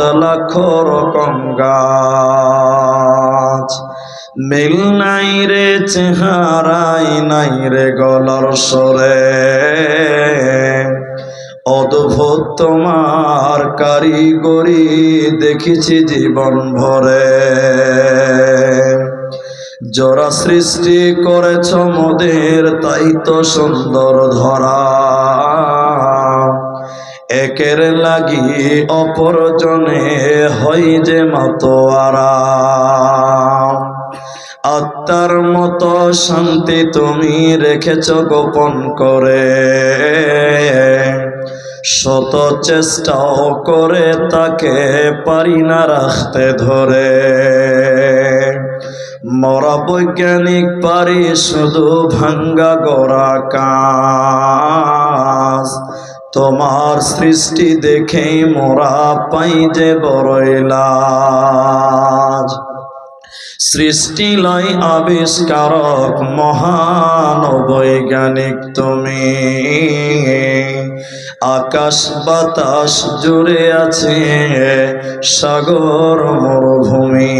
লাখ রকম গাছ। মিল নাই রে, চেহারাই নাই রে গলার সরে অদ্ভুত তোমার কারিগরি দেখেছি জীবন ভরে। জরা সৃষ্টি করেছ মোদের, তাই তো সুন্দর ধরা। একের লাগি অপরজনে হই যে মাতোয়ারা আত্মার মতো শান্তি তুমি রেখেছ গোপন করে। শত চেষ্টাও করে তাকে পারি না রাখতে ধরে। মরা বৈজ্ঞানিক পারি শুধু ভাঙ্গা গড়া কাজ তোমার সৃষ্টি দেখেই মোরা পাই যে বড়ই সৃষ্টি লয় আবিষ্কারক মহান বৈজ্ঞানিক তুমি। আকাশ বাতাস জুড়ে আছে সাগর মরুভূমি।